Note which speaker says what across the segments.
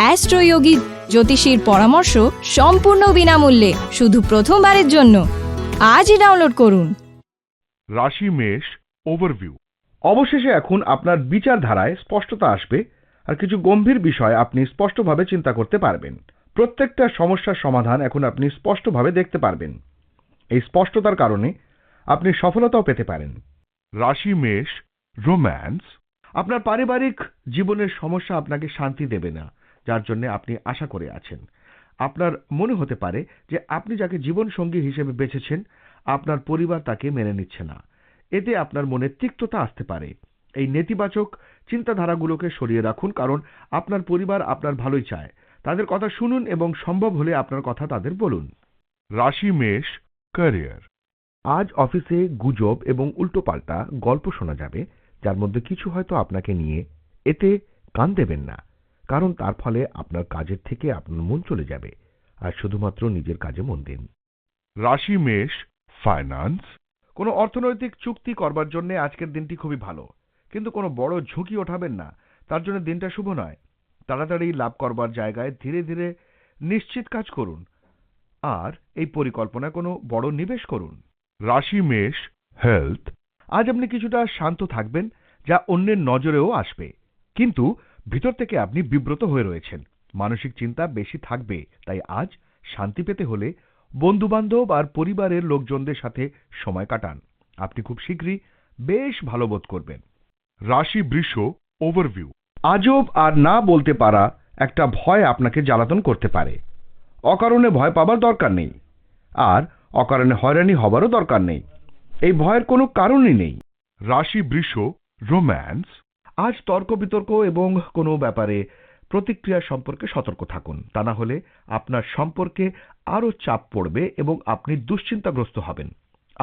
Speaker 1: অ্যাস্ট্রোয়োগী জ্যোতিষীর পরামর্শ সম্পূর্ণ বিনামূল্যে, শুধু প্রথমবারের জন্য। আজই ডাউনলোড করুন।
Speaker 2: রাশি, মেষ ওভারভিউ
Speaker 3: অবশেষে এখন আপনার বিচারধারায় স্পষ্টতা আসবে আর কিছু গম্ভীর বিষয় আপনি স্পষ্টভাবে চিন্তা করতে পারবেন। প্রত্যেকটা সমস্যার সমাধান এখন আপনি স্পষ্টভাবে দেখতে পারবেন। এই স্পষ্টতার কারণে আপনি সফলতাও পেতে পারেন।
Speaker 2: রাশি, মেষ রোম্যান্স
Speaker 3: আপনার পারিবারিক জীবনের সমস্যা আপনাকে শান্তি দেবে না। যার জন্য আপনি আশা করে আছেন। আপনার মনে হতে পারে যে আপনি যাকে জীবন সঙ্গী হিসেবে বেছেছেন আপনার পরিবার তাকে মেনে নিচ্ছে না। এতে আপনার মনে তিক্ততা আসতে পারে। এই নেতিবাচক চিন্তাধারাগুলোকে সরিয়ে রাখুন কারণ আপনার পরিবার আপনার ভালোই চায়। তাদের কথা শুনুন এবং সম্ভব হলে আপনার কথা তাদের বলুন।
Speaker 2: রাশি মেষ ক্যারিয়ার।
Speaker 3: আজ অফিসে গুজব এবং উল্টোপাল্টা গল্প শোনা যাবে যার মধ্যে কিছু হয়তো আপনাকে নিয়ে এতে কান দেবেন না। কারণ তার ফলে আপনার কাজের থেকে আপনার মন চলে যাবে। আর শুধুমাত্র নিজের কাজে মন দিন।
Speaker 2: রাশি মেষ ফাইন্যান্স
Speaker 3: কোনো অর্থনৈতিক চুক্তি করবার জন্য আজকের দিনটি খুবই ভালো। কিন্তু কোনো বড় ঝুঁকি ওঠাবেন না। তার জন্য দিনটা শুভ নয়। তাড়াতাড়ি লাভ করবার জায়গায় ধীরে ধীরে নিশ্চিত কাজ করুন। আর এই পরিকল্পনায় কোনো বড় নিবেশ করুন।
Speaker 2: রাশি মেষ হেলথ
Speaker 3: আজ আপনি কিছুটা শান্ত থাকবেন যা অন্যের নজরেও আসবে। কিন্তু ভিতর থেকে আপনি বিব্রত হয়ে রয়েছেন। মানসিক চিন্তা বেশি থাকবে, তাই আজ শান্তি পেতে হলে বন্ধুবান্ধব আর পরিবারের লোকজনদের সাথে সময় কাটান। আপনি খুব শীঘ্রই বেশ ভালো বোধ করবেন।
Speaker 2: রাশি বৃষ ওভারভিউ
Speaker 3: আজব আর না বলতে পারা একটা ভয় আপনাকে জ্বালাতন করতে পারে। অকারণে ভয় পাবার দরকার নেই। আর অকারণে হয়রানি হবারও দরকার নেই। এই ভয়ের কোনো কারণই নেই।
Speaker 2: রাশি বৃষ রোম্যান্স
Speaker 3: আজ তর্ক বিতর্ক এবং কোনো ব্যাপারে প্রতিক্রিয়া সম্পর্কে সতর্ক থাকুন। তা না হলে আপনার সম্পর্কে আরও চাপ পড়বে এবং আপনি দুশ্চিন্তাগ্রস্ত হবেন।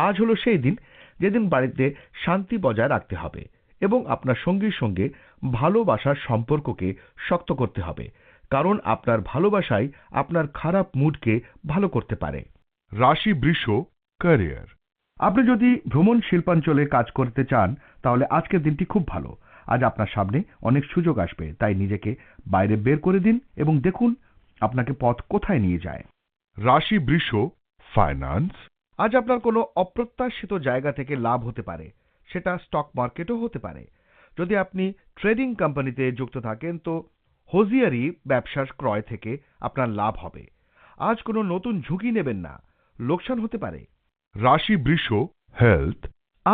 Speaker 3: আজ হলো সেই দিন যেদিন বাড়িতে শান্তি বজায় রাখতে হবে এবং আপনার সঙ্গীর সঙ্গে ভালোবাসার সম্পর্ককে শক্ত করতে হবে, কারণ আপনার ভালোবাসাই আপনার খারাপ মুডকে ভালো করতে পারে।
Speaker 2: রাশি বৃষ, ক্যারিয়ার।
Speaker 3: আপনি যদি ভ্রমণ শিল্পাঞ্চলে কাজ করতে চান, তাহলে আজকের দিনটি খুব ভালো। আজ আপনার সামনে অনেক সুযোগ আসবে তাই নিজেকে বাইরে বের করে দিন এবং দেখুন আপনাকে পথ কোথায় নিয়ে যায়।
Speaker 2: রাশি বৃষ ফাইন্যান্স
Speaker 3: আজ আপনার কোনো অপ্রত্যাশিত জায়গা থেকে লাভ হতে পারে সেটা স্টক মার্কেটও হতে পারে। যদি আপনি ট্রেডিং কোম্পানিতে যুক্ত থাকেন তো হোজিয়ারি ব্যবসার ক্রয় থেকে আপনার লাভ হবে। আজ কোনো নতুন ঝুঁকি নেবেন না লোকসান হতে পারে।
Speaker 2: রাশি বৃষ হেলথ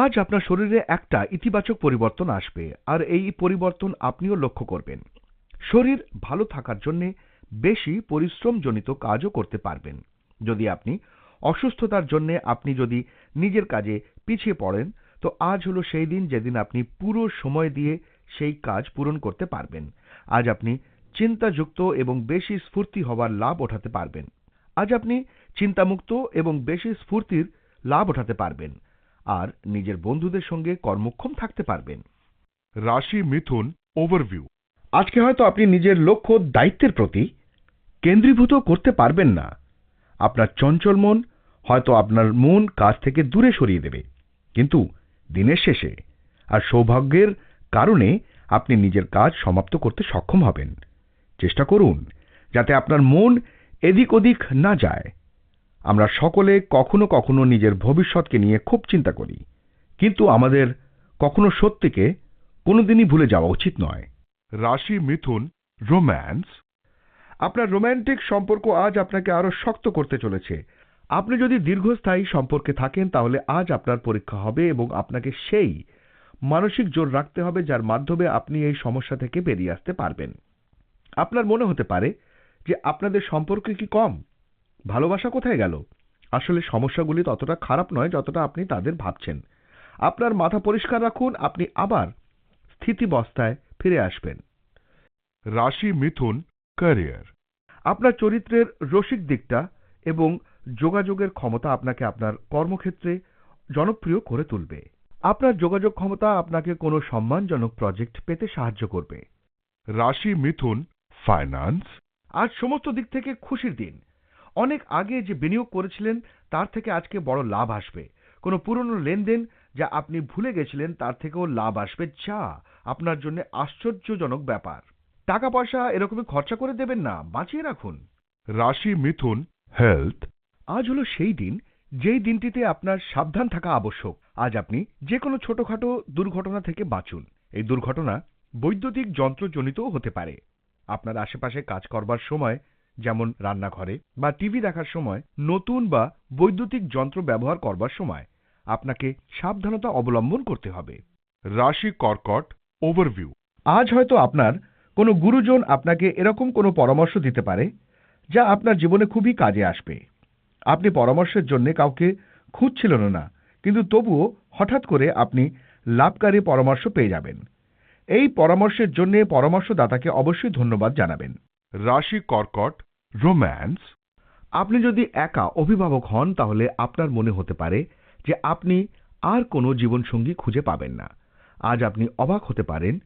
Speaker 3: আজ আপনার শরীরে একটা ইতিবাচক পরিবর্তন আসবে, আর এই পরিবর্তন আপনিও লক্ষ্য করবেন। শরীর ভালো থাকার জন্য বেশি পরিশ্রমজনিত কাজও করতে পারবেন। যদি আপনি অসুস্থতার জন্য আপনি যদি নিজের কাজে পিছিয়ে পড়েন, তো আজ হলো সেই দিন যেদিন আপনি পুরো সময় দিয়ে সেই কাজ পূরণ করতে পারবেন। আজ আপনি চিন্তাযুক্ত এবং বেশি স্ফূর্তি হওয়ার লাভ ওঠাতে পারবেন। আজ আপনি চিন্তামুক্ত এবং বেশি স্ফূর্তির লাভ ওঠাতে পারবেন। আর নিজের বন্ধুদের সঙ্গে কর্মক্ষম থাকতে পারবেন।
Speaker 2: রাশি মিথুন ওভারভিউ
Speaker 3: আজকে হয়তো আপনি নিজের লক্ষ্য, দায়িত্বের প্রতি কেন্দ্রীভূত করতে পারবেন না। আপনার চঞ্চল মন হয়তো আপনার মন কাজ থেকে দূরে সরিয়ে দেবে। কিন্তু দিনের শেষে আর সৌভাগ্যের কারণে আপনি নিজের কাজ সমাপ্ত করতে সক্ষম হবেন। চেষ্টা করুন, যাতে আপনার মন এদিক ওদিক না যায়। আমরা সকলে কখনো কখনো নিজের ভবিষ্যৎকে নিয়ে খুব চিন্তা করি। কিন্তু আমাদের কখনো সত্যিকে কোনোদিনই ভুলে যাওয়া উচিত নয়।
Speaker 2: রাশি মিথুন রোম্যান্স।
Speaker 3: আপনার রোম্যান্টিক সম্পর্ক আজ আপনাকে আরও শক্ত করতে চলেছে। আপনি যদি দীর্ঘস্থায়ী সম্পর্কে থাকেন তাহলে আজ আপনার পরীক্ষা হবে এবং আপনাকে সেই মানসিক জোর রাখতে হবে যার মাধ্যমে আপনি এই সমস্যা থেকে বেরিয়ে আসতে পারবেন। আপনার মনে হতে পারে যে আপনাদের সম্পর্ক কি কম? ভালোবাসা কোথায় গেল? আসলে সমস্যাগুলি ততটা খারাপ নয় যতটা আপনি তাদের ভাবছেন। আপনার মাথা পরিষ্কার রাখুন আপনি আবার স্থিতিবস্থায় ফিরে আসবেন।
Speaker 2: রাশি মিথুন ক্যারিয়ার
Speaker 3: আপনার চরিত্রের রসিক দিকটা এবং যোগাযোগের ক্ষমতা আপনাকে আপনার কর্মক্ষেত্রে জনপ্রিয় করে তুলবে। আপনার যোগাযোগ ক্ষমতা আপনাকে কোনো সম্মানজনক প্রজেক্ট পেতে সাহায্য করবে।
Speaker 2: রাশি মিথুন ফাইন্যান্স
Speaker 3: আজ সমস্ত দিক থেকে খুশির দিন। অনেক আগে যে বিনিয়োগ করেছিলেন তার থেকে আজকে বড় লাভ আসবে। কোনো পুরনো লেনদেন যা আপনি ভুলে গেছিলেন তার থেকেও লাভ আসবে। যা আপনার জন্য আশ্চর্যজনক ব্যাপার। টাকা পয়সা এরকমই খরচা করে দেবেন না বাঁচিয়ে রাখুন।
Speaker 2: রাশি মিথুন হেলথ
Speaker 3: আজ হলো সেই দিন যেই দিনটিতে আপনার সাবধান থাকা আবশ্যক। আজ আপনি যে কোনো ছোটখাটো দুর্ঘটনা থেকে বাঁচুন। এই দুর্ঘটনা বৈদ্যুতিক যন্ত্রজনিতও হতে পারে। আপনার আশেপাশে কাজ করবার সময় যেমন রান্নাঘরে বা টিভি দেখার সময়, নতুন বা বৈদ্যুতিক যন্ত্র ব্যবহার করবার সময় আপনাকে সাবধানতা অবলম্বন করতে হবে।
Speaker 2: রাশি কর্কট ওভারভিউ।
Speaker 3: আজ হয়তো আপনার কোনো গুরুজন আপনাকে এরকম কোনো পরামর্শ দিতে পারে, যা আপনার জীবনে খুবই কাজে আসবে। আপনি পরামর্শের জন্য কাউকে খুঁজছিলেন না, কিন্তু তবুও হঠাৎ করে আপনি লাভকারী পরামর্শ পেয়ে যাবেন। এই পরামর্শের জন্য পরামর্শদাতাকে অবশ্যই ধন্যবাদ জানাবেন।
Speaker 2: রাশি কর্কট, রোম্যান্স।
Speaker 3: আপনি যদি একা অভিভাবক হন, তাহলে আপনার মনে হতে পারে যে আপনি আর কোনো জীবনসঙ্গী খুঁজে পাবেন না। আজ আপনি অবাক হতে পারেন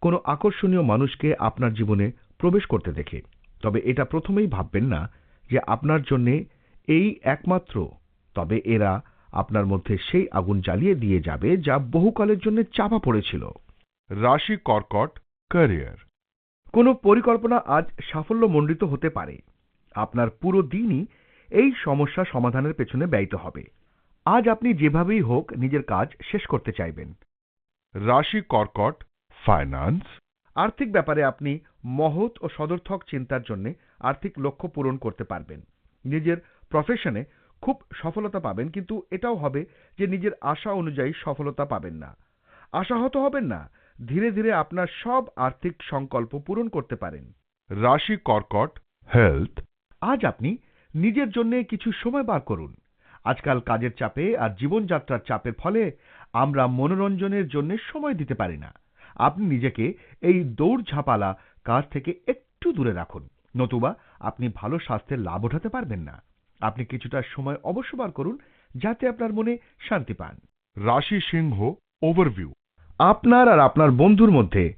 Speaker 3: কোনো আকর্ষণীয় মানুষকে আপনার জীবনে প্রবেশ করতে দেখে। তবে এটা প্রথমেই ভাববেন না যে আপনার জন্যে এই একমাত্র। তবে এরা আপনার মধ্যে সেই আগুন জ্বালিয়ে দিয়ে যাবে যা বহুকালের জন্য চাপা পড়েছিল।
Speaker 2: রাশি কর্কট, ক্যারিয়ার।
Speaker 3: কোনো পরিকল্পনা আজ সাফল্যমণ্ডিত হতে পারে। আপনার পুরো দিনই এই সমস্যা সমাধানের পেছনে ব্যয়িত হবে। আজ আপনি যেভাবেই হোক নিজের কাজ শেষ করতে চাইবেন।
Speaker 2: রাশি কর্কট ফাইন্যান্স
Speaker 3: আর্থিক ব্যাপারে আপনি মহৎ ও সদর্থক চিন্তার জন্য আর্থিক লক্ষ্য পূরণ করতে পারবেন। নিজের প্রফেশনে খুব সফলতা পাবেন, কিন্তু এটাও হবে যে নিজের আশা অনুযায়ী সফলতা পাবেন না। আশাহত হবেন না ধীরে ধীরে আপনার সব আর্থিক সংকল্প পূরণ করতে পারেন।
Speaker 2: রাশি কর্কট হেলথ
Speaker 3: আজ আপনি নিজের জন্য কিছু সময় বার করুন। আজকাল কাজের চাপে আর জীবনযাত্রার চাপের ফলে আমরা মনোরঞ্জনের জন্য সময় দিতে পারি না। আপনি নিজেকে এই দৌড় ঝাঁপালা কাজ থেকে একটু দূরে রাখুন, নতুবা আপনি ভালো স্বাস্থ্যের লাভ ওঠাতে পারবেন না। আপনি কিছুটা সময় অবশ্য বার করুন, যাতে আপনার মনে শান্তি পান।
Speaker 2: রাশি সিংহ ওভারভিউ
Speaker 3: আপনার আর আপনার বন্ধুর মধ্যে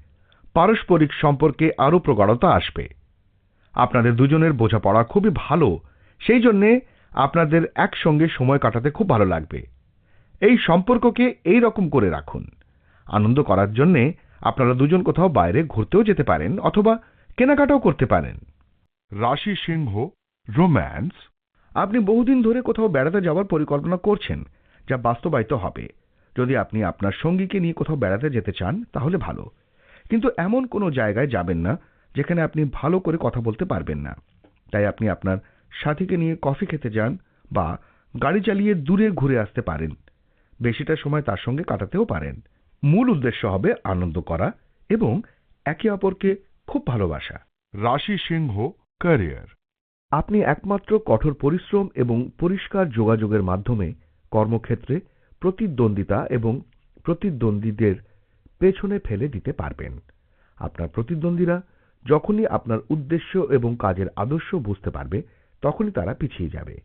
Speaker 3: পারস্পরিক সম্পর্কে আরও প্রগাঢ়তা আসবে। আপনাদের দুজনের বোঝাপড়া খুবই ভালো সেই জন্যে আপনাদের একসঙ্গে সময় কাটাতে খুব ভালো লাগবে। এই সম্পর্ককে এই রকম করে রাখুন। আনন্দ করার জন্যে আপনারা দুজন কোথাও বাইরে ঘুরতেও যেতে পারেন অথবা কেনাকাটাও করতে পারেন।
Speaker 2: রাশি সিংহ রোম্যান্স।
Speaker 3: আপনি বহুদিন ধরে কোথাও বেড়াতে যাওয়ার পরিকল্পনা করছেন যা বাস্তবায়িত হবে। যদি আপনি আপনার সঙ্গীকে নিয়ে কোথাও বেড়াতে যেতে চান তাহলে ভালো। কিন্তু এমন কোনো জায়গায় যাবেন না যেখানে আপনি ভালো করে কথা বলতে পারবেন না। তাই আপনি আপনার সাথীকে নিয়ে কফি খেতে যান বা গাড়ি চালিয়ে দূরে ঘুরে আসতে পারেন। বেশিটা সময় তার সঙ্গে কাটাতেও পারেন। মূল উদ্দেশ্য হবে আনন্দ করা এবং একে অপরকে খুব ভালোবাসা।
Speaker 2: রাশি সিংহ ক্যারিয়ার।
Speaker 3: আপনি একমাত্র কঠোর পরিশ্রম এবং পরিষ্কার যোগাযোগের মাধ্যমে কর্মক্ষেত্রে প্রতিদ্বন্দ্বিতা এবং প্রতিদ্বন্দ্বীদের পেছনে ফেলে দিতে পারবেন। আপনার প্রতিদ্বন্দ্বীরা যখনই আপনার উদ্দেশ্য এবং কাজের আদর্শ বুঝতে পারবে, তখনই তারা পিছিয়ে যাবে।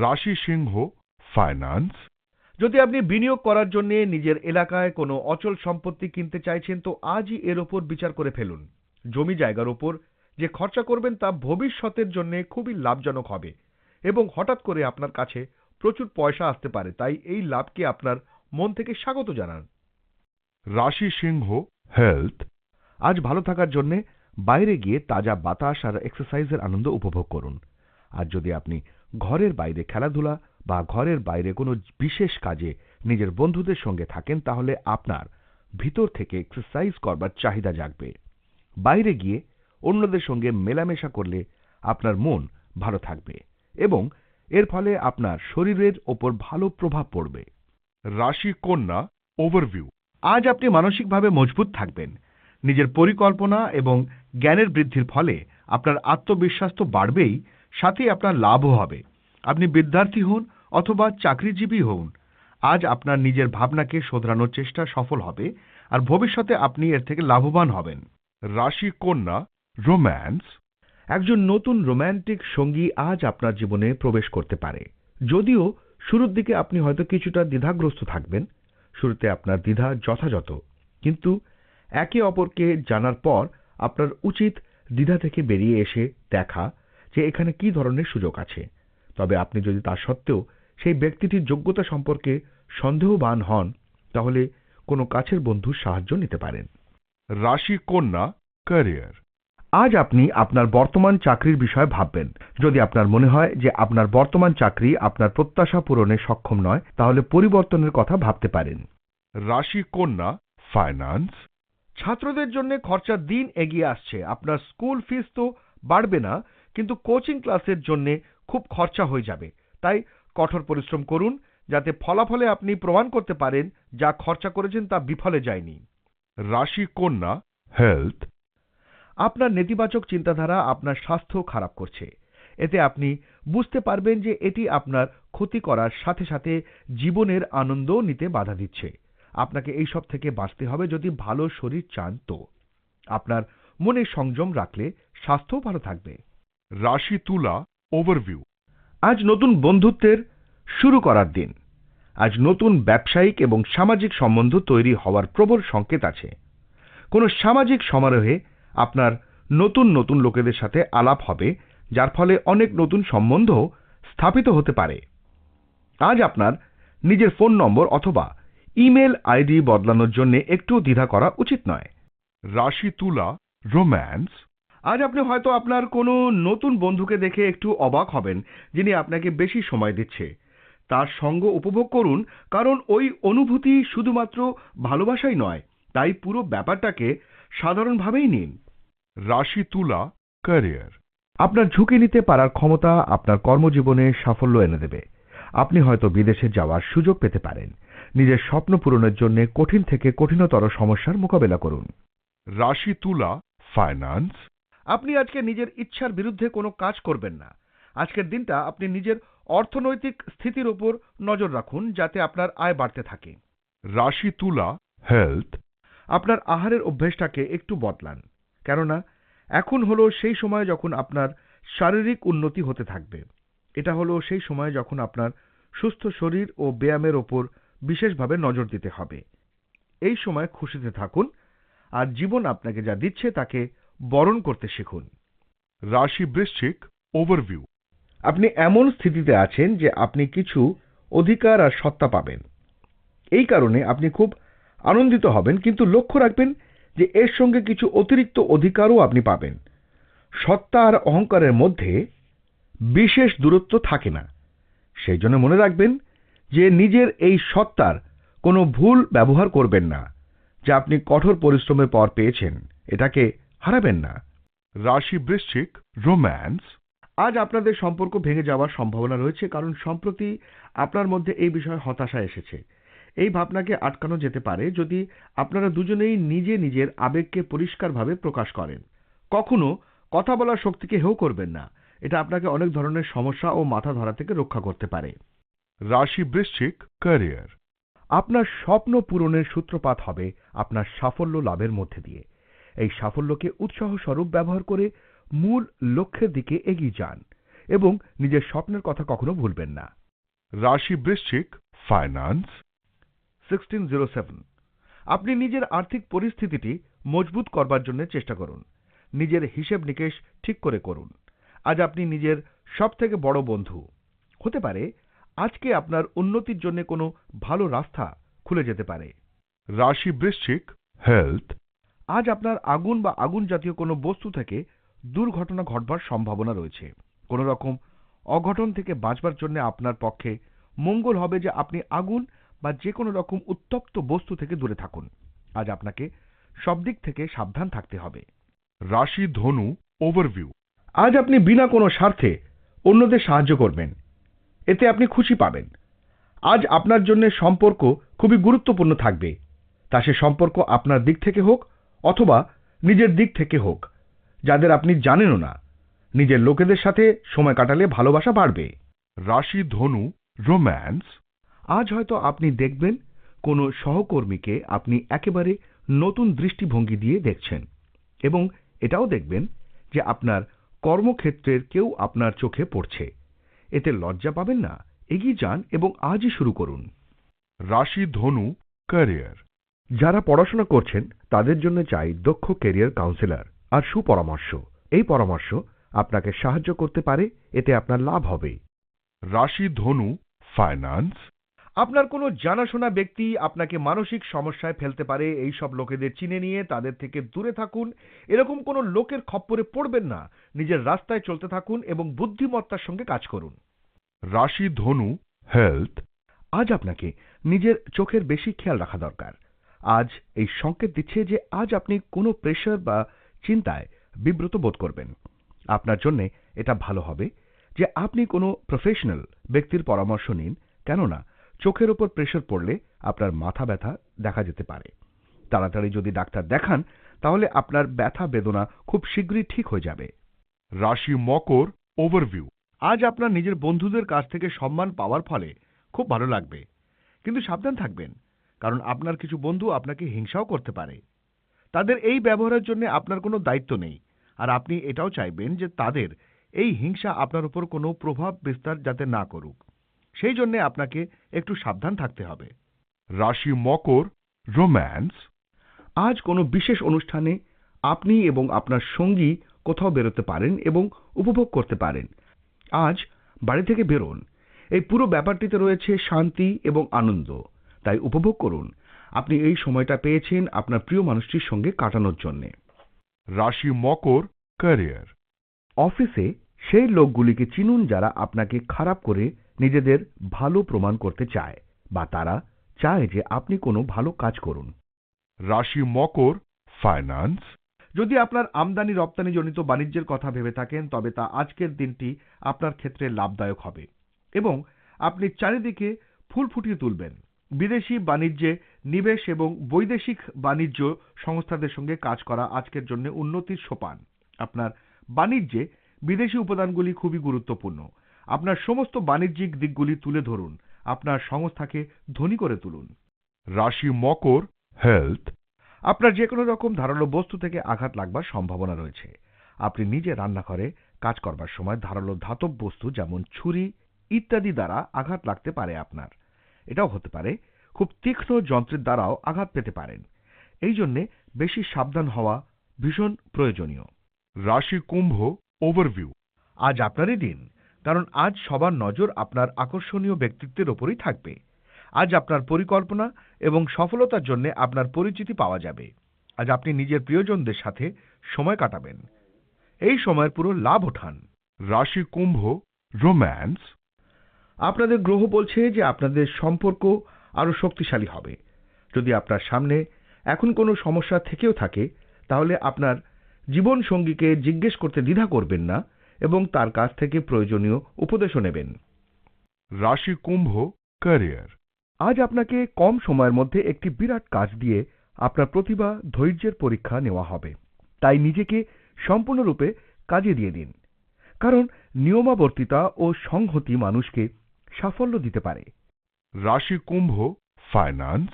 Speaker 2: রাশি সিংহ, ফাইন্যান্স?
Speaker 3: যদি আপনি বিনিয়োগ করার জন্য নিজের এলাকায় কোনো অচল সম্পত্তি কিনতে চাইছেন, তো আজই এর ওপর বিচার করে ফেলুন। জমি জায়গার ওপর যে খরচা করবেন, তা ভবিষ্যতের জন্য খুবই লাভজনক হবে। এবং হঠাৎ করে আপনার কাছে প্রচুর পয়সা আসতে পারে, তাই এই লাভকে আপনার মন থেকে স্বাগত জানান।
Speaker 2: রাশি সিংহ হেলথ,
Speaker 3: আজ ভালো থাকার জন্য বাইরে গিয়ে তাজা বাতাস আর এক্সারসাইজের আনন্দ উপভোগ করুন। আর যদি আপনি ঘরের বাইরে খেলাধুলা বা ঘরের বাইরে কোনো বিশেষ কাজে নিজের বন্ধুদের সঙ্গে থাকেন, তাহলে আপনার ভিতর থেকে এক্সারসাইজ করবার চাহিদা জাগবে। বাইরে গিয়ে অন্যদের সঙ্গে মেলামেশা করলে আপনার মন ভালো থাকবে এবং এর ফলে আপনার শরীরের ওপর ভালো প্রভাব পড়বে।
Speaker 2: রাশি কন্যা ওভারভিউ
Speaker 3: আজ আপনি মানসিকভাবে মজবুত থাকবেন। নিজের পরিকল্পনা এবং জ্ঞানের বৃদ্ধির ফলে আপনার আত্মবিশ্বাস তো বাড়বেই সাথে আপনার লাভও হবে। আপনি বিদ্যার্থী হন অথবা চাকরিজীবী হন। আজ আপনার নিজের ভাবনাকে শোধরানোর চেষ্টা সফল হবে আর ভবিষ্যতে আপনি এর থেকে লাভবান হবেন।
Speaker 2: রাশি কন্যা রোম্যান্স
Speaker 3: একজন নতুন রোম্যান্টিক সঙ্গী আজ আপনার জীবনে প্রবেশ করতে পারে। যদিও শুরুর দিকে আপনি হয়তো কিছুটা দ্বিধাগ্রস্ত থাকবেন। শুরুতে আপনার দ্বিধা যথাযথ। কিন্তু একে অপরকে জানার পর আপনার উচিত দ্বিধা থেকে বেরিয়ে এসে দেখা যে এখানে কি ধরনের সুযোগ আছে। তবে আপনি যদি তা সত্ত্বেও সেই ব্যক্তিটির যোগ্যতা সম্পর্কে সন্দেহবান হন, তাহলে কোনো কাছের বন্ধুর সাহায্য নিতে পারেন।
Speaker 2: রাশি কন্যা, ক্যারিয়ার।
Speaker 3: আজ আপনি আপনার বর্তমান চাকরির বিষয়ে ভাববেন। যদি আপনার মনে হয় যে আপনার বর্তমান চাকরি আপনার প্রত্যাশা পূরণে সক্ষম নয়, তাহলে পরিবর্তনের কথা ভাবতে পারেন।
Speaker 2: রাশি কন্যা ফাইন্যান্স
Speaker 3: ছাত্রদের জন্য খরচার দিন এগিয়ে আসছে। আপনার স্কুল ফিস তো বাড়বে না, কিন্তু কোচিং ক্লাসের জন্য খুব খরচা হয়ে যাবে। তাই কঠোর পরিশ্রম করুন, যাতে ফলাফলে আপনি প্রমাণ করতে পারেন যা খরচা করেছেন তা বিফলে যায়নি।
Speaker 2: রাশি কন্যা হেলথ
Speaker 3: আপনার নেতিবাচক চিন্তাধারা আপনার স্বাস্থ্য খারাপ করছে। এতে আপনি বুঝতে পারবেন যে এটি আপনার ক্ষতি করার সাথে সাথে জীবনের আনন্দ নিতে বাধা দিচ্ছে। আপনাকে এই সব থেকে বাঁচতে হবে যদি ভালো শরীর চান তো। আপনার মনে সংযম রাখলে স্বাস্থ্যও ভালো থাকবে।
Speaker 2: রাশি তুলা ওভারভিউ
Speaker 3: আজ নতুন বন্ধুত্বের শুরু করার দিন। আজ নতুন ব্যবসায়িক এবং সামাজিক সম্বন্ধ তৈরি হওয়ার প্রবল সংকেত আছে। কোনো সামাজিক সমারোহে আপনার নতুন নতুন লোকেদের সাথে আলাপ হবে, যার ফলে অনেক নতুন সম্বন্ধ স্থাপিত হতে পারে। আজ আপনার নিজের ফোন নম্বর অথবা ইমেল আইডি বদলানোর জন্য একটু দ্বিধা করা উচিত নয়।
Speaker 2: রাশি তুলা রোম্যান্স।
Speaker 3: আজ আপনি হয়তো আপনার কোনো নতুন বন্ধুকে দেখে একটু অবাক হবেন, যিনি আপনাকে বেশি সময় দিচ্ছে। তার সঙ্গ উপভোগ করুন, কারণ ওই অনুভূতি শুধুমাত্র ভালোবাসাই নয়, তাই পুরো ব্যাপারটাকে সাধারণভাবেই নিন।
Speaker 2: রাশি তুলা ক্যারিয়ার
Speaker 3: আপনার ঝুঁকি নিতে পারার ক্ষমতা আপনার কর্মজীবনে সাফল্য এনে দেবে। আপনি হয়তো বিদেশে যাওয়ার সুযোগ পেতে পারেন। নিজের স্বপ্ন পূরণের জন্য কঠিন থেকে কঠিনতর সমস্যার মোকাবেলা করুন।
Speaker 2: রাশি তুলা ফাইন্যান্স
Speaker 3: আপনি আজকে নিজের ইচ্ছার বিরুদ্ধে কোনো কাজ করবেন না। আজকের দিনটা আপনি নিজের অর্থনৈতিক স্থিতির উপর নজর রাখুন যাতে আপনার আয় বাড়তে থাকে।
Speaker 2: রাশি তুলা হেলথ
Speaker 3: আপনার আহারের অভ্যেসটাকে একটু বদলান। কেননা এখন হলো সেই সময় যখন আপনার শারীরিক উন্নতি হতে থাকবে। এটা হলো সেই সময় যখন আপনার সুস্থ শরীর ও ব্যায়ামের ওপর বিশেষভাবে নজর দিতে হবে। এই সময় খুশিতে থাকুন আর জীবন আপনাকে যা দিচ্ছে তাকে বরণ করতে শিখুন।
Speaker 2: রাশি বৃশ্চিক ওভারভিউ
Speaker 3: আপনি এমন স্থিতিতে আছেন যে আপনি কিছু অধিকার আর সত্তা পাবেন। এই কারণে আপনি খুব আনন্দিত হবেন, কিন্তু লক্ষ্য রাখবেন যে এর সঙ্গে কিছু অতিরিক্ত অধিকারও আপনি পাবেন। সত্তা আর অহংকারের মধ্যে বিশেষ দূরত্ব থাকে না। সেই জন্য মনে রাখবেন যে নিজের এই সত্তার কোনো ভুল ব্যবহার করবেন না, যা আপনি কঠোর পরিশ্রমের পর পেয়েছেন। এটাকে হারাবেন না।
Speaker 2: রাশি বৃশ্চিক রোম্যান্স,
Speaker 3: আজ আপনাদের সম্পর্ক ভেঙে যাওয়ার সম্ভাবনা রয়েছে, কারণ সম্প্রতি আপনার মধ্যে এই বিষয়ে হতাশা এসেছে। এই ভাবনাকে আটকানো যেতে পারে যদি আপনারা দুজনেই নিজে নিজের আবেগকে পরিষ্কারভাবে প্রকাশ করেন। কখনো কথা বলার শক্তিকে হেও করবেন না। এটা আপনাকে অনেক ধরনের সমস্যা ও মাথা ধরা থেকে রক্ষা করতে পারে।
Speaker 2: রাশি বৃশ্চিক ক্যারিয়ার।
Speaker 3: আপনার স্বপ্ন পূরণের সূত্রপাত হবে আপনার সাফল্য লাভের মধ্যে দিয়ে। এই সাফল্যকে উৎসাহ স্বরূপ ব্যবহার করে মূল লক্ষ্যের দিকে এগিয়ে যান এবং নিজের স্বপ্নের কথা কখনো ভুলবেন না।
Speaker 2: রাশি বৃশ্চিক ফাইন্যান্স।
Speaker 3: সিক্সটিন জিরো সেভেন আপনি নিজের আর্থিক পরিস্থিতিটি মজবুত করবার জন্য চেষ্টা করুন। নিজের হিসেব নিকেশ ঠিক করে করুন। আজ আপনি নিজের সব থেকে বড় বন্ধু। হতে পারে আজকে আপনার উন্নতির জন্য কোনো ভালো রাস্তা খুলে যেতে পারে।
Speaker 2: রাশি বৃশ্চিক হেলথ।
Speaker 3: আজ আপনার আগুন বা আগুন জাতীয় কোনো বস্তু থেকে দুর্ঘটনা ঘটবার সম্ভাবনা রয়েছে। কোনো রকম অঘটন থেকে বাঁচবার জন্য আপনার পক্ষে মঙ্গল হবে যে আপনি আগুন বা যে কোনো রকম উত্তপ্ত বস্তু থেকে দূরে থাকুন। আজ আপনাকে সব দিক থেকে সাবধান থাকতে হবে।
Speaker 2: রাশি ধনু ওভারভিউ
Speaker 3: আজ আপনি বিনা কোনো স্বার্থে অন্যদের সাহায্য করবেন। এতে আপনি খুশি পাবেন। আজ আপনার জন্য সম্পর্ক খুবই গুরুত্বপূর্ণ থাকবে। তা সে সম্পর্ক আপনার দিক থেকে হোক অথবা নিজের দিক থেকে হোক যাদের আপনি জানেনও না। নিজের লোকেদের সাথে সময় কাটালে ভালোবাসা বাড়বে।
Speaker 2: রাশি ধনু রোম্যান্স
Speaker 3: আজ হয়তো আপনি দেখবেন কোনো সহকর্মীকে আপনি একেবারে নতুন দৃষ্টিভঙ্গি দিয়ে দেখছেন এবং এটাও দেখবেন যে আপনার কর্মক্ষেত্রের কেউ আপনার চোখে পড়ছে। এতে লজ্জা পাবেন না এগিয়ে যান এবং আজই শুরু করুন।
Speaker 2: রাশি ধনু ক্যারিয়ার।
Speaker 3: যারা পড়াশোনা করছেন তাদের জন্য চাই দক্ষ কেরিয়ার কাউন্সিলর আর সুপরামর্শ। এই পরামর্শ আপনাকে সাহায্য করতে পারে এতে আপনার লাভ হবে।
Speaker 2: রাশি ধনু ফাইন্যান্স।
Speaker 3: আপনার কোনো জানাশোনা ব্যক্তি আপনাকে মানসিক সমস্যায় ফেলতে পারে এই সব লোকেদের চিনে নিয়ে তাদের থেকে দূরে থাকুন। এরকম কোনো লোকের খপ্পরে পড়বেন না। নিজের রাস্তায় চলতে থাকুন এবং বুদ্ধিমত্তার সঙ্গে কাজ করুন।
Speaker 2: রাশি ধনু হেলথ,
Speaker 3: আজ আপনাকে নিজের চোখের বেশি খেয়াল রাখা দরকার। আজ এই সংকেত দিচ্ছে যে আজ আপনি কোনো প্রেশার বা চিন্তায় বিব্রত বোধ করবেন। আপনার জন্য এটা ভালো হবে যে আপনি কোনো প্রফেশনাল ব্যক্তির পরামর্শ নিন। কেননা চোখের ওপর প্রেশার পড়লে আপনার মাথা ব্যথা দেখা যেতে পারে। তাড়াতাড়ি যদি ডাক্তার দেখান, তাহলে আপনার ব্যথা বেদনা খুব শীঘ্রই ঠিক হয়ে যাবে।
Speaker 2: রাশি মকর ওভারভিউ
Speaker 3: আজ আপনার নিজের বন্ধুদের কাছ থেকে সম্মান পাওয়ার ফলে খুব ভালো লাগবে। কিন্তু সাবধান থাকবেন, কারণ আপনার কিছু বন্ধু আপনাকে হিংসাও করতে পারে। তাদের এই ব্যবহারের জন্য আপনার কোনো দায়িত্ব নেই, আর আপনি এটাও চাইবেন যে তাদের এই হিংসা আপনার উপর কোনো প্রভাব বিস্তার যাতে না করুক। সেই জন্যে আপনাকে একটু সাবধান থাকতে হবে।
Speaker 2: রাশি মকর, রোম্যান্স।
Speaker 3: আজ কোনো বিশেষ অনুষ্ঠানে আপনি এবং আপনার সঙ্গী কোথাও বেরোতে পারেন এবং উপভোগ করতে পারেন। আজ বাড়ি থেকে বেরোন। এই পুরো ব্যাপারটিতে রয়েছে শান্তি এবং আনন্দ। তাই উপভোগ করুন। আপনি এই সময়টা পেয়েছেন আপনার প্রিয় মানুষটির সঙ্গে কাটানোর জন্যে।
Speaker 2: রাশি মকর, ক্যারিয়ার।
Speaker 3: অফিসে সেই লোকগুলিকে চিনুন যারা আপনাকে খারাপ করে নিজেদের ভালো প্রমাণ করতে চায় বা তারা চায় যে আপনি কোনো ভালো কাজ করুন।
Speaker 2: রাশি মকর ফাইন্যান্স
Speaker 3: যদি আপনার আমদানি রপ্তানি জনিত বাণিজ্যের কথা ভেবে থাকেন তবে তা আজকের দিনটি আপনার ক্ষেত্রে লাভদায়ক হবে এবং আপনি চারিদিকে ফুল ফুটিয়ে তুলবেন। বিদেশি বাণিজ্যে নিবেশ এবং বৈদেশিক বাণিজ্য সংস্থাদের সঙ্গে কাজ করা আজকের জন্য উন্নতির সোপান। আপনার বাণিজ্যে বিদেশি উপাদানগুলি খুবই গুরুত্বপূর্ণ। আপনার সমস্ত বাণিজ্যিক দিকগুলি তুলে ধরুন। আপনার সংস্থাকে ধনী করে তুলুন।
Speaker 2: রাশি মকর হেলথ
Speaker 3: আপনার যে কোনো রকম ধারালো বস্তু থেকে আঘাত লাগবার সম্ভাবনা রয়েছে। আপনি নিজে রান্নাঘরে কাজ করবার সময় ধারালো ধাতব বস্তু যেমন ছুরি, ইত্যাদি দ্বারা আঘাত লাগতে পারে আপনার। এটাও হতে পারে, খুব তীক্ষ্ণ যন্ত্রের দ্বারাও আঘাত পেতে পারেন। এই জন্যে বেশি সাবধান হওয়া ভীষণ প্রয়োজনীয়।
Speaker 2: রাশি কুম্ভ ওভারভিউ
Speaker 3: আজ আপনারই দিন। কারণ আজ সবার নজর আপনার আকর্ষণীয় ব্যক্তিত্বের ওপরই থাকবে। আজ আপনার পরিকল্পনা এবং সফলতার জন্য আপনার পরিচিতি পাওয়া যাবে। আজ আপনি নিজের প্রিয়জনদের সাথে সময় কাটাবেন। এই সময়ের পুরো লাভ ওঠান।
Speaker 2: রাশি কুম্ভ রোম্যান্স।
Speaker 3: আপনাদের গ্রহ বলছে যে আপনাদের সম্পর্ক আরও শক্তিশালী হবে। যদি আপনার সামনে এখন কোনো সমস্যা থেকেও থাকে তাহলে আপনার জীবনসঙ্গীকে জিজ্ঞেস করতে দ্বিধা করবেন না। এবং তার কাছ থেকে প্রয়োজনীয় উপদেশও নেবেন।
Speaker 2: রাশি কুম্ভ ক্যারিয়ার
Speaker 3: আজ আপনাকে কম সময়ের মধ্যে একটি বিরাট কাজ দিয়ে আপনার প্রতিভা ধৈর্যের পরীক্ষা নেওয়া হবে। তাই নিজেকে সম্পূর্ণরূপে কাজে দিয়ে দিন। কারণ নিয়মাবর্তিতা ও সংহতি মানুষকে সাফল্য দিতে পারে।
Speaker 2: রাশি কুম্ভ ফাইন্যান্স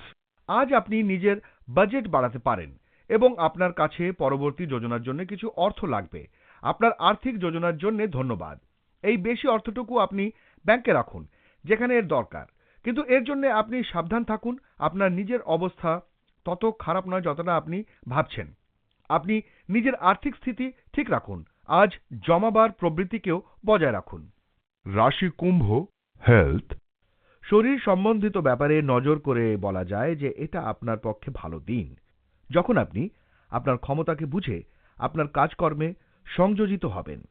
Speaker 3: আজ আপনি নিজের বাজেট বাড়াতে পারেন এবং আপনার কাছে পরবর্তী যোজনার জন্য কিছু অর্থ লাগবে। আপনার আর্থিক যোজনার জন্য ধন্যবাদ। এই বেশি অর্থটুকু আপনি ব্যাংকে রাখুন যেখানে এর দরকার। কিন্তু এর জন্য আপনি সাবধান থাকুন আপনার নিজের অবস্থা তত খারাপ নয় যতটা আপনি ভাবছেন। আপনি নিজের আর্থিক স্থিতি ঠিক রাখুন আজ জমাবার প্রবৃত্তিকেও বজায় রাখুন।
Speaker 2: রাশি কুম্ভ হেলথ
Speaker 3: শরীর সম্বন্ধিত ব্যাপারে নজর করে বলা যায় যে এটা আপনার পক্ষে ভালো দিন। যখন আপনি আপনার ক্ষমতাকে বুঝে আপনার কাজকর্মে সংযোজিত হবেন।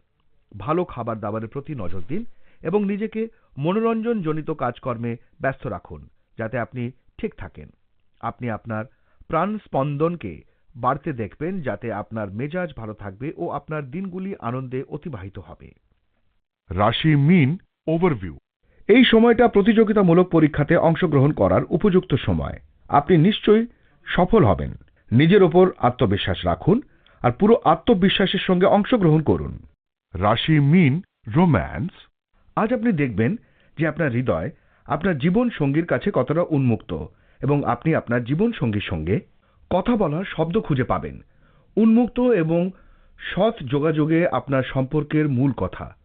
Speaker 3: ভালো খাবার দাবারের প্রতি নজর দিন এবং নিজেকে মনোরঞ্জন জনিত কাজকর্মে ব্যস্ত রাখুন, যাতে আপনি ঠিক থাকেন। আপনি আপনার প্রাণ স্পন্দনকে বাড়তে দেখবেন, যাতে আপনার মেজাজ ভালো থাকবে ও আপনার দিনগুলি আনন্দে অতিবাহিত হবে।
Speaker 2: রাশি মিন ওভারভিউ।
Speaker 3: এই সময়টা প্রতিযোগিতামূলক পরীক্ষাতে অংশগ্রহণ করার উপযুক্ত সময়। আপনি নিশ্চয়ই সফল হবেন। নিজের ওপর আত্মবিশ্বাস রাখুন আর পুরো আত্মবিশ্বাসের সঙ্গে অংশগ্রহণ করুন।
Speaker 2: রাশি মিন রোম্যান্স।
Speaker 3: আজ আপনি দেখবেন যে আপনার হৃদয় আপনার জীবন সঙ্গীর কাছে কতটা উন্মুক্ত এবং আপনি আপনার জীবন সঙ্গীর সঙ্গে কথা বলার শব্দ খুঁজে পাবেন। উন্মুক্ত এবং সৎ যোগাযোগে আপনার সম্পর্কের মূল কথা।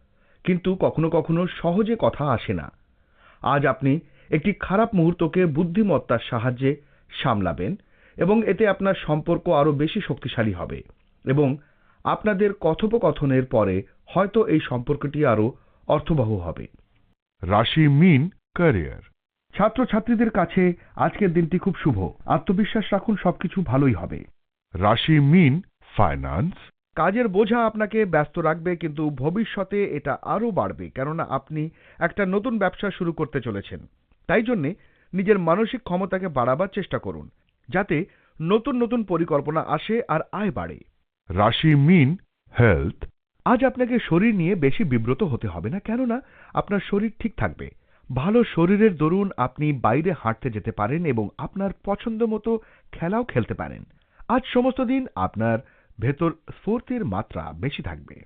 Speaker 3: কিন্তু কখনো কখনো সহজে কথা আসে না। আজ আপনি একটি খারাপ মুহূর্তকে বুদ্ধিমত্তার সাহায্যে সামলাবেন এবং এতে আপনার সম্পর্ক আরও বেশি শক্তিশালী হবে। এবং আপনাদের কথোপকথনের পরে হয়তো এই সম্পর্কটি আরও অর্থবহ হবে।
Speaker 2: রাশি মিন ক্যারিয়ার
Speaker 3: ছাত্রছাত্রীদের কাছে আজকের দিনটি খুব শুভ। আত্মবিশ্বাস রাখুন সবকিছু ভালোই হবে।
Speaker 2: রাশি মিন ফাইন্যান্স
Speaker 3: কাজের বোঝা আপনাকে ব্যস্ত রাখবে কিন্তু ভবিষ্যতে এটা আরও বাড়বে কেননা আপনি একটা নতুন ব্যবসা শুরু করতে চলেছেন। তাই জন্যে নিজের মানসিক ক্ষমতাকে বাড়াবার চেষ্টা করুন যাতে নতুন নতুন পরিকল্পনা আসে আর আয় বাড়ে।
Speaker 2: রাশি মিন হেলথ
Speaker 3: আজ আপনাকে শরীর নিয়ে বেশি বিব্রত হতে হবে না, কেননা আপনার শরীর ঠিক থাকবে। ভালো শরীরের দরুন আপনি বাইরে হাঁটতে যেতে পারেন এবং আপনার পছন্দ মতো খেলাও খেলতে পারেন। আজ সমস্ত দিন আপনার ভেতর স্ফূর্তির মাত্রা বেশি থাকবে।